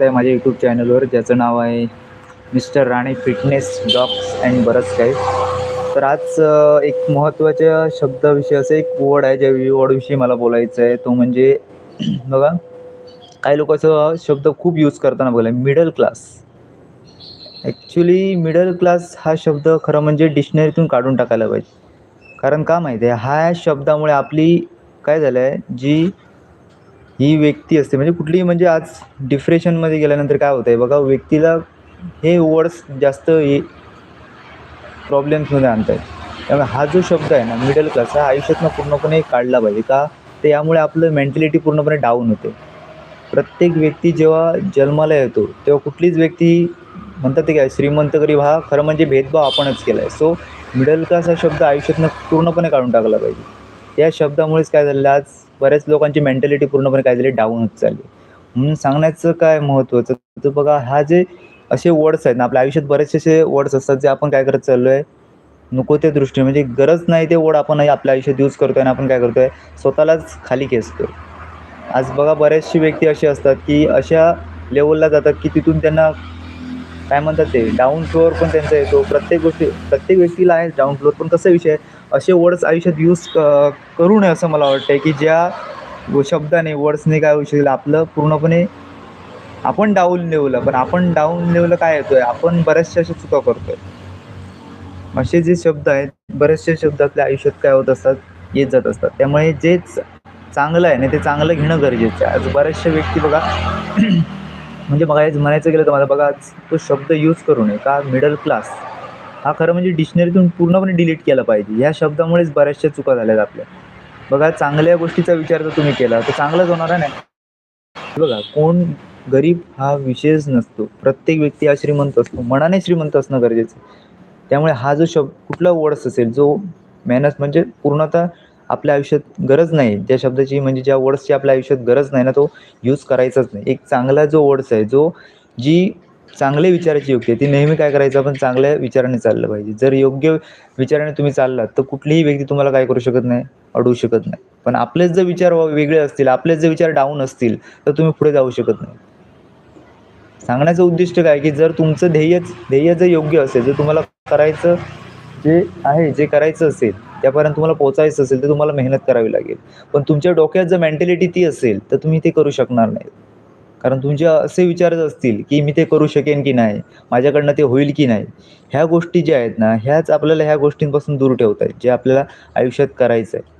आहे माझ्या यूट्यूब चॅनलवर ज्याचं नाव आहे mister Rane fitness dogs and बरंच काही. तर आज एक महत्त्वाच्या शब्दाविषयी असं एक वर्ड आहे ज्या वर्डविषयी मला बोलायचं आहे. तो म्हणजे बघा काही लोक असं शब्द खूप यूज करताना बघायला middle class actually middle class हा शब्द खरं म्हणजे डिक्शनरीतून काढून टाकायला पाहिजे. कारण का माहिती आहे? ह्या शब्दामुळे आपली काय झालं आहे जी ही व्यक्ती असते. म्हणजे कुठलीही म्हणजे आज डिप्रेशनमध्ये गेल्यानंतर काय होतं आहे बघा व्यक्तीला हे वर्ड्स जास्त हे प्रॉब्लेम्समध्ये आणत आहेत त्यामुळे हा जो शब्द आहे ना मिडल क्लास हा आयुष्यातनं पूर्णपणे काढला पाहिजे. का? तर यामुळे आपलं मेंटॅलिटी पूर्णपणे डाऊन होते. प्रत्येक व्यक्ती जेव्हा जन्माला येतो तेव्हा कुठलीच व्यक्ती म्हणतात ते काय श्रीमंत गरीब हा खरं म्हणजे भेदभाव आपणच केला आहे सो मिडल क्लास हा शब्द आयुष्यातनं पूर्णपणे काढून टाकला पाहिजे. या शब्दामुळेच काय झालेलं आज बऱ्याच लोकांची मेंटॅलिटी पूर्णपणे काय झाली डाऊन होत चालली. म्हणून सांगण्याचं काय महत्त्वाचं तर बघा हा जे असे वर्ड्स आहेत ना आपल्या आयुष्यात बरेचसे असे वर्ड्स असतात जे आपण काय करत चाललो आहे नको त्या दृष्टीने. म्हणजे गरज नाही ते वर्ड आपण आपल्या आयुष्यात यूज करतो आहे आणि आपण काय करतो आहे स्वतःलाच खाली खेचतो आज बघा बऱ्याचशी व्यक्ती अशी असतात की अशा लेवलला जातात की तिथून त्यांना काय म्हणतात ते डाऊन फ्लोअर पण त्यांचा येतो. प्रत्येक गोष्टी प्रत्येक व्यक्तीला आहे डाऊन फ्लोअर पण कसं विषय आहे? असे वर्ड्स आयुष्यात यूज क करू नये असं मला वाटतं आहे की ज्या शब्दाने वर्ड्सने काय होऊ शकेल आपलं पूर्णपणे आपण डाऊन लेवलं पण आपण डाऊन लेवलं काय येतो आहे आपण बऱ्याचशा अशा चुका करतो आहे असे जे शब्द आहेत बरेचसे शब्द आपल्या आयुष्यात काय होत असतात? येत जात असतात. त्यामुळे जेच चांगलं आहे ना ते चांगलं घेणं गरजेचं आहे. आज बऱ्याचशा व्यक्ती बघा म्हणजे बघायचं म्हणायचं गेलं तर मला बघा तो शब्द यूज करू नये. का? मिडल क्लास हा खरं म्हणजे डिक्शनरीतून पूर्णपणे डिलीट केला पाहिजे. ह्या शब्दामुळेच बऱ्याचशा चुका झाल्यात आपल्या. बघा चांगल्या गोष्टीचा विचार जर तुम्ही केला तर चांगलंच होणार आहे ना? बघा कोण गरीब हा विशेष नसतो. प्रत्येक व्यक्ती हा श्रीमंत असतो. मनाने श्रीमंत असणं गरजेचं त्यामुळे हा जो शब्द कुठला वर्ड्स असेल जो मेहनत म्हणजे पूर्णतः आपल्या आयुष्यात गरज नाही ज्या शब्दाची म्हणजे ज्या वर्ड्सची आपल्या आयुष्यात गरज नाही ना तो यूज करायचाच नाही. एक चांगला जो वर्ड्स आहे जो जी चांगले विचाराची योग्य आहे. ती नेहमी काय करायचं? आपण चांगल्या विचाराने चाललं पाहिजे. जर योग्य विचाराने तुम्ही चाललात तर कुठलीही व्यक्ती तुम्हाला काय करू शकत नाही अडवू शकत नाही. पण आपलेच जर विचार वेगळे असतील आपलेच जर विचार डाऊन असतील तर तुम्ही पुढे जाऊ शकत नाही. सांगण्याचं उद्दिष्ट काय? की जर तुमचं ध्येयच ध्येय जर योग्य असेल जर तुम्हाला करायचं जे आहे जे करायचं असेल त्यापर्यंत तुम्हाला पोचायचं असेल तर तुम्हाला मेहनत करावी लागेल. पण तुमच्या डोक्यात जर मेंटॅलिटी ती असेल तर तुम्ही ते करू शकणार नाही. कारण तुमचे असे विचारच असतील की मी ते करू शकेन की नाही माझ्याकडनं ते होईल की नाही ह्या गोष्टी ज्या आहेत ना ह्याच आपल्याला ह्या गोष्टींपासून दूर ठेवत आहेत जे आपल्याला आयुष्यात करायचं आहे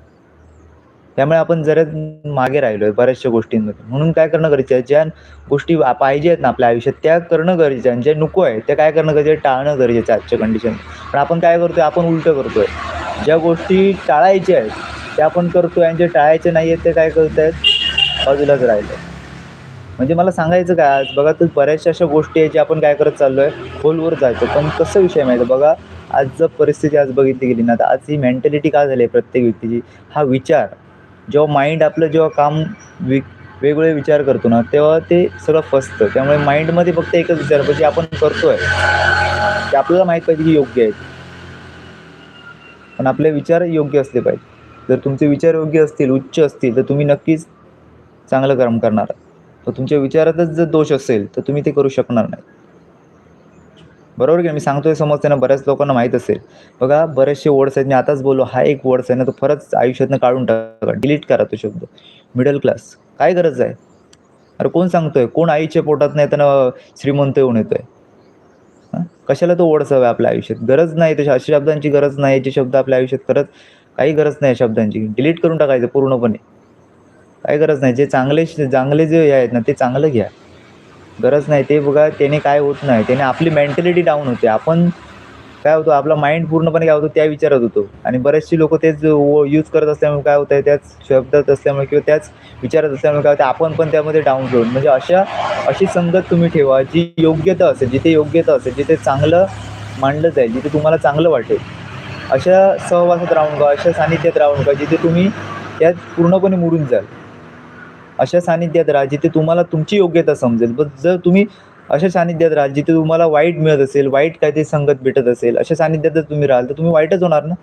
त्यामुळे आपण जरा मागे राहिलो आहे बऱ्याचशा गोष्टींमध्ये. म्हणून काय करणं गरजेचं आहे? ज्या गोष्टी पाहिजे आहेत ना आपल्या आयुष्यात त्या करणं गरजेचं आहे. आणि ज्या नको आहे त्या काय करणं गरजेचं आहे? टाळणं गरजेचं आहे आजच्या कंडिशन पण आपण काय करतो आहे आपण उलटं करतो आहे ज्या गोष्टी टाळायच्या आहेत त्या आपण करतो आहे आणि जे टाळायचे नाही आहेत ते काय करत आहेत बाजूलाच राहिलं म्हणजे मला सांगायचं काय आज बघा तर बऱ्याचशा अशा गोष्टी आहेत जे आपण काय करत चाललो आहे खोलवर जायचं. पण कसं विषय माहिती बघा आज जर परिस्थिती आज बघितली गेली ना तर आज ही मेंटॅलिटी काय झाली आहे प्रत्येक व्यक्तीची? हा विचार. जेव्हा माइंड आपलं जेव्हा काम वि वेगवेगळे विचार करतो ना तेव्हा ते सगळं फसतं. त्यामुळे माइंडमध्ये फक्त एकच विचार पाहिजे आपण करतो आहे ते आपल्याला माहीत पाहिजे की योग्य आहेत पण आपले विचार योग्य असले पाहिजे. जर तुमचे विचार योग्य असतील उच्च असतील तर तुम्ही नक्कीच चांगलं काम करणार. तर तुमच्या विचारातच जर दोष असेल तर तुम्ही ते करू शकणार नाही. बरोबर की मी सांगतोय समजते ना बऱ्याच लोकांना माहीत असेल. बघा बरेचसे वर्ड्स आहेत. मी आताच बोललो हा एक वर्ड्स आहे ना तो खरंच आयुष्यातनं काढून टाका. डिलीट करा तो शब्द. मिडल क्लास काय गरज आहे? अरे कोण सांगतोय? कोण आईच्या पोटात नाही त्यांना श्रीमंत येऊन येतोय. कशाला तो ओढस हवा आपल्या आयुष्यात? गरज नाही तशा अशा शब्दांची गरज नाही जे शब्द आपल्या आयुष्यात खरंच काही गरज नाही शब्दांची. डिलीट करून टाकायचं पूर्णपणे. काय गरज नाही. जे चांगले चांगले जे आहेत ना ते चांगलं घ्या. गरज नाही. ते बघा त्याने काय होत नाही. त्याने आपली मेंटॅलिटी डाऊन होते. आपण काय होतो आपला माइंड पूर्णपणे काय होतो त्या विचारात होतो. आणि बरेचशी लोक तेच यूज करत असल्यामुळे काय होतं आहे त्याच शब्दात असल्यामुळे किंवा त्याच विचारात असल्यामुळे काय होतं आपण पण त्यामध्ये डाऊन होऊन म्हणजे अशा अशी संगत तुम्ही ठेवा जी योग्यता असेल जिथे योग्यता असेल जिथे चांगलं मांडलं जाईल जिथे तुम्हाला चांगलं वाटेल. अशा सहवासात राहून का अशा सानिध्यात राहून का जिथे तुम्ही त्यात पूर्णपणे मुरून जाल. अशा सानिध्यात राहा जिथे तुम्हाला तुमची योग्यता समजेल. पण जर तुम्ही अशा सानिध्यात राहाल जिथे तुम्हाला वाईट मिळत असेल वाईट काहीतरी संगत भेटत असेल अशा सानिध्यात जर तुम्ही राहाल तर तुम्ही वाईटच होणार ना?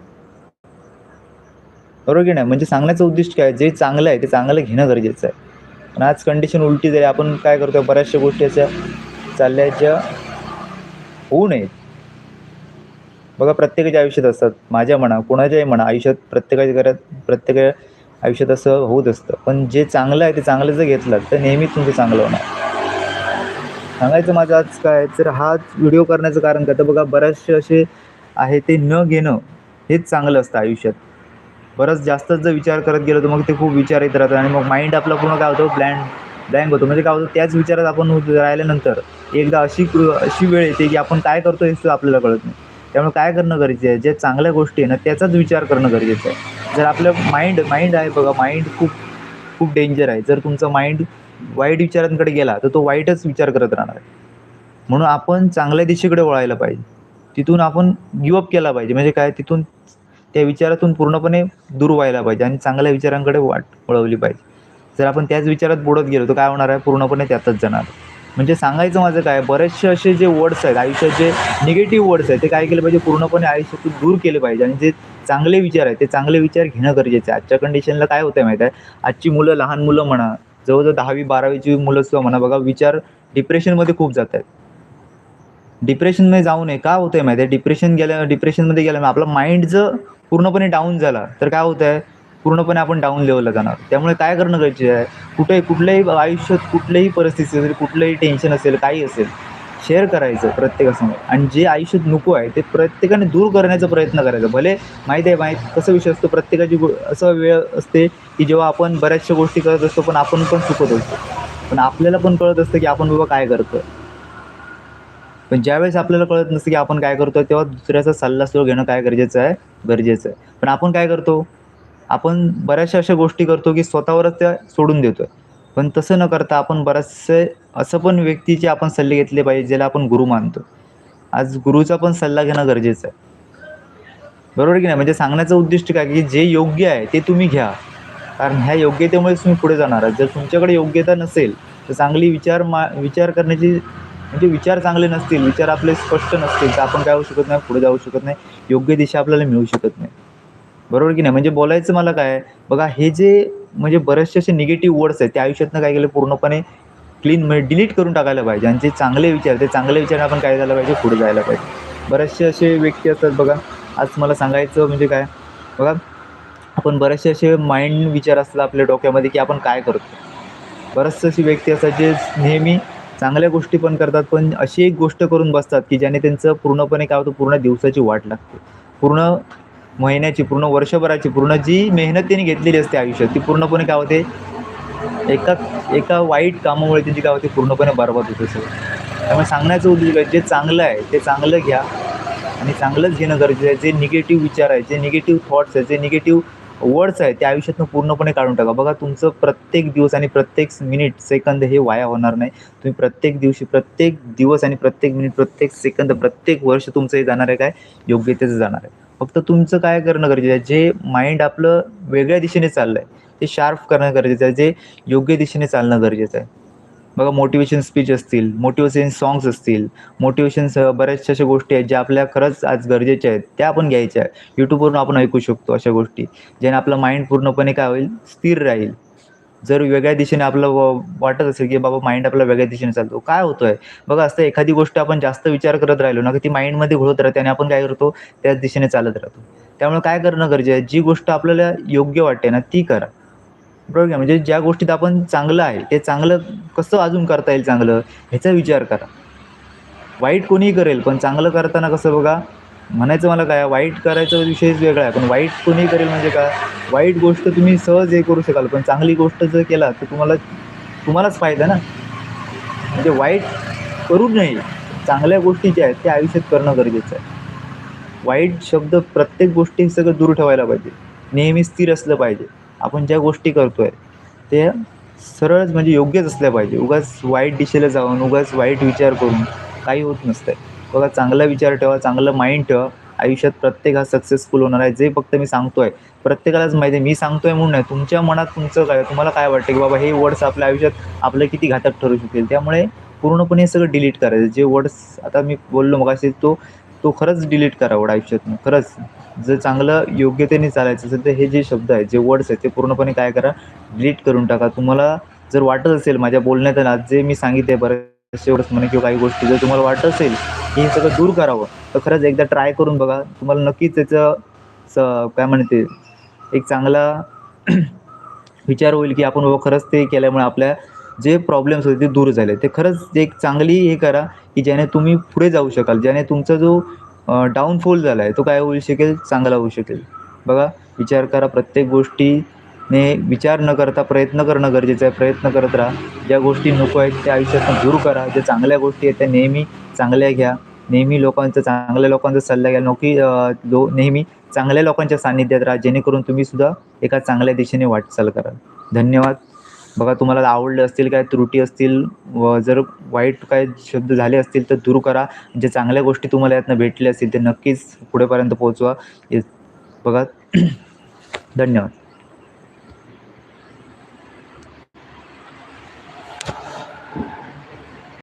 बरोबर की नाही? म्हणजे सांगण्याचं उद्दिष्ट काय? जे चांगलं आहे ते चांगलं घेणं गरजेचं आहे. पण आज कंडिशन उलटी झाली आपण काय करतो बऱ्याचशा गोष्टी अशा चालल्या ज्या होऊ नयेत. बघा प्रत्येकाच्या आयुष्यात असतात. माझ्या म्हणा कोणाच्याही म्हणा आयुष्यात प्रत्येकाच्या घरात प्रत्येका आयुष्यात असं होत असतं. पण जे चांगलं आहे ते चांगलं जर घेतलं तर नेहमीच तुमचं चांगलं होणार. सांगायचं माझं आज काय? तर हा व्हिडिओ करण्याचं कारण का? तर बघा बरेचसे असे आहे ते न घेणं हेच चांगलं असतं आयुष्यात. बरंच जास्तच जर विचार करत गेलो तर मग ते खूप विचार येत राहतात आणि मग माइंड आपला पूर्ण काय होतो? ब्लँड ब्लँक होतो. म्हणजे काय होतं? त्याच विचारात आपण राहिल्यानंतर एकदा अशी अशी वेळ येते की आपण काय करतो हे आपल्याला कळत नाही. त्यामुळे काय करणं गरजेचं आहे? जे चांगल्या गोष्टी आहे ना त्याचाच विचार करणं गरजेचं आहे. जर आपलं माइंड माइंड आहे बघा माइंड खूप खूप डेंजर आहे. जर तुमचा माइंड वाईट विचारांकडे गेला तर तो वाईटच विचार करत राहणार आहे. म्हणून आपण चांगल्या दिशेकडे वळायला पाहिजे. तिथून आपण गिवअप केला पाहिजे. म्हणजे काय? तिथून त्या विचारातून पूर्णपणे दूर व्हायला पाहिजे आणि चांगल्या विचारांकडे वाट वळवली पाहिजे. जर आपण त्याच विचारात बुडत गेलो तर काय होणार आहे? पूर्णपणे त्यातच जाणार. म्हणजे सांगायचं माझं काय बरेचसे असे जे वर्ड्स आहेत आयुष्यात जे निगेटिव्ह वर्ड्स आहेत ते काय केले पाहिजे? पूर्णपणे आयुष्यातून दूर केले पाहिजे. आणि जे चांगले विचार आहेत ते चांगले विचार घेणं गरजेचं आहे. आजच्या कंडिशनला काय होतं आहे माहीत आहे? आजची मुलं लहान मुलं म्हणा जवळजवळ दहावी बारावीची मुलं सुद्धा म्हणा बघा विचार डिप्रेशनमध्ये खूप जात आहेत. डिप्रेशनमध्ये जाऊ नये. का होतं आहे माहिती आहे? डिप्रेशन गेल्या डिप्रेशनमध्ये गेल्यामुळे आपला माइंड जर पूर्णपणे डाऊन झाला तर काय होतं आहे पूर्णपणे आपण डाऊन लेवलला जाणार. त्यामुळे काय करणं गरजेचं आहे? कुठे कुठल्याही आयुष्यात कुठल्याही परिस्थिती असेल कुठलंही टेन्शन असेल काही असेल शेअर करायचं प्रत्येकासमोर. आणि जे आयुष्यात नको आहे ते प्रत्येकाने दूर करण्याचा प्रयत्न करायचा. भले माहीत आहे माहीत कसा विषय असतो प्रत्येकाची गो असा वेळ असते की जेव्हा आपण बऱ्याचशा गोष्टी करत असतो पण आपण पण चुकत असतो. पण आपल्याला पण कळत असतं की आपण बाबा काय करतो पण ज्यावेळेस आपल्याला कळत नसतं की आपण काय करतो तेव्हा दुसऱ्याचा सल्ला सुद्धा घेणं काय गरजेचं आहे? गरजेचं आहे. पण आपण काय करतो? आपण बऱ्याचशा अशा गोष्टी करतो की स्वतःवरच त्या सोडून देतो पण तसं न करता आपण बरेचसे असं पण व्यक्तीचे आपण सल्ले घेतले पाहिजे ज्याला आपण गुरु मानतो. आज गुरुचा पण सल्ला घेणं गरजेचं आहे. बरोबर की नाही? म्हणजे सांगण्याचं उद्दिष्ट काय की जे योग्य आहे ते तुम्ही घ्या. कारण ह्या योग्यतेमुळेच तुम्ही पुढे जाणार आहात. जर तुमच्याकडे योग्यता नसेल तर चांगली विचार मा विचार करण्याची म्हणजे विचार चांगले नसतील विचार आपले स्पष्ट नसतील तर आपण काय होऊ शकत नाही पुढे जाऊ शकत नाही. योग्य दिशा आपल्याला मिळू शकत नाही. बरोबर की नाही? म्हणजे बोलायचं मला काय? बघा हे जे म्हणजे बरेचसे असे निगेटिव्ह वर्ड्स आहेत ते आयुष्यातनं काय केलं? पूर्णपणे क्लीन म्हणजे डिलीट करून टाकायला पाहिजे. आणि जे चांगले विचार ते चांगले विचार आपण काय झालं पाहिजे? पुढे जायला पाहिजे. बरेचसे असे व्यक्ती असतात बघा. आज मला सांगायचं म्हणजे काय? बघा आपण बरेचसे असे माइंड विचार असतात आपल्या डोक्यामध्ये की आपण काय करतो. बरेचसे अशी व्यक्ती असतात जे नेहमी चांगल्या गोष्टी पण करतात पण अशी एक गोष्ट करून बसतात की ज्याने त्यांचं पूर्णपणे काय होतं? पूर्ण दिवसाची वाट लागते. पूर्ण महिन्याची पूर्ण वर्षभराची पूर्ण जी मेहनत त्यांनी घेतलेली असते आयुष्यात ती पूर्णपणे काय होते? एका एका वाईट कामामुळे त्यांची काय होते? पूर्णपणे बरबाद होते सगळं. त्यामुळे सांगण्याचं उद्देश आहे जे चांगलं आहे ते चांगलं घ्या आणि चांगलंच घेणं गरजेचं आहे. जे निगेटिव्ह विचार आहे जे निगेटिव्ह थॉट्स आहे जे निगेटिव्ह वर्ड्स आहे ते आयुष्यातनं पूर्णपणे काढून टाका. बघा तुमचं प्रत्येक दिवस आणि प्रत्येक मिनिट सेकंद हे वाया होणार नाही. तुम्ही प्रत्येक दिवशी प्रत्येक दिवस आणि प्रत्येक मिनिट प्रत्येक सेकंद प्रत्येक वर्ष तुमचं हे जाणार आहे काय? योग्यतेचं जाणार आहे. फक्त तुमचं काय करणं गरजेचं आहे? जे माइंड आपलं वेगळ्या दिशेने चाललं आहे ते शार्प करणं गरजेचं आहे. जे योग्य दिशेने चालणं गरजेचं आहे. बघा मोटिवेशन स्पीच असतील मोटिवेशन सॉंग्स असतील मोटिवेशन्स बऱ्याचशा अशा गोष्टी आहेत ज्या आपल्या खरंच आज गरजेच्या आहेत त्या आपण घ्यायच्या. आहे यूट्यूबवरून आपण ऐकू शकतो अशा गोष्टी ज्याने आपलं माइंड पूर्णपणे काय होईल? स्थिर राहील. जर वेगळ्या दिशेने आपलं व वाटत असेल की बाबा माइंड आपला वेगळ्या दिशेने चालतो. काय होतोय? आहे बघा असं एखादी गोष्ट आपण जास्त विचार करत राहिलो ना की ती माइंडमध्ये घोळत राहते आणि आपण काय करतो? त्याच दिशेने चालत राहतो. त्यामुळे काय करणं गरजेचं आहे? जी गोष्ट आपल्याला योग्य वाटते ना ती करा. बरोबर आहे म्हणजे ज्या गोष्टीत आपण चांगलं आहे ते चांगलं कसं अजून करता येईल चांगलं ह्याचा विचार करा. वाईट कोणीही करेल पण चांगलं करताना कसं बघा म्हणायचं मला काय वाईट करायचा विषयच वेगळा आहे. पण वाईट कोणी करेल म्हणजे काय वाईट गोष्ट तुम्ही सहज हे करू शकाल पण चांगली गोष्ट जर केला तर तुम्हाला तुम्हालाच फायदा ना? म्हणजे वाईट करू नये. चांगल्या गोष्टी ज्या आहेत त्या आयुष्यात करणं गरजेचं आहे. वाईट शब्द प्रत्येक गोष्टी सगळं दूर ठेवायला पाहिजे. नेहमी स्थिर असलं पाहिजे. आपण ज्या गोष्टी करतो आहे ते सरळच म्हणजे योग्यच असल्या पाहिजे. उगाच वाईट दिशेला जाऊन उगाच वाईट विचार करून काही होत नसतं बघा चांगला विचार ठेवा चांगलं माइंड ठेवा. आयुष्यात प्रत्येक हा सक्सेसफुल होणार आहे. जे फक्त मी सांगतोय प्रत्येकालाच माहिती आहे. मी सांगतोय म्हणून नाही तुमच्या मनात तुमचं काय तुम्हाला काय वाटतं की बाबा हे वर्ड्स आपल्या आयुष्यात आपलं किती घातक ठरू शकतील त्यामुळे पूर्णपणे हे सगळं डिलीट करायचं. जे वर्ड्स आता मी बोललो मग असे तो तो खरंच डिलीट करा वर्ड आयुष्यातून. खरंच. जर चांगलं योग्यतेने चालायचं असेल तर हे जे शब्द आहेत जे वर्ड्स आहेत ते पूर्णपणे काय करा डिलीट करून टाका. तुम्हाला जर वाटत असेल माझ्या बोलण्यात आज जे मी सांगितले बरेचसे वर्ड्स म्हणे किंवा काही गोष्टी जर तुम्हाला वाटत असेल हे सगळं दूर करावं. तर खरंच एकदा ट्राय करून बघा. तुम्हाला नक्कीच त्याचं स काय म्हणते एक चांगला विचार होईल की आपण बाबा खरंच ते केल्यामुळे आपल्या जे प्रॉब्लेम्स होते ते दूर झाले. ते खरंच एक चांगली हे करा की ज्याने तुम्ही पुढे जाऊ शकाल. ज्याने तुमचा जो डाऊनफॉल झाला आहे तो काय होऊ शकेल? चांगला होऊ शकेल. बघा विचार करा प्रत्येक गोष्टी ने विचार न करता प्रयत्न करणं गरजेचं आहे. प्रयत्न करत राहा. ज्या गोष्टी नको आहेत त्या आयुष्यातून दूर करा. ज्या चांगल्या गोष्टी आहेत त्या नेहमी चांगल्या घ्या. नेहमी लोकांचा चांगल्या लोकांचा सल्ला घ्या. नोकी लो नेहमी चांगल्या लोकांच्या सान्निध्यात राहा. जेणेकरून तुम्ही सुद्धा एका चांगल्या दिशेने वाटचाल कराल. धन्यवाद. बघा तुम्हाला आवडले असतील काय त्रुटी असतील व जर वाईट काय शब्द झाले असतील तर दूर करा. जे चांगल्या गोष्टी तुम्हाला यातनं भेटल्या असतील ते नक्कीच पुढेपर्यंत पोहोचवा. बघा. धन्यवाद.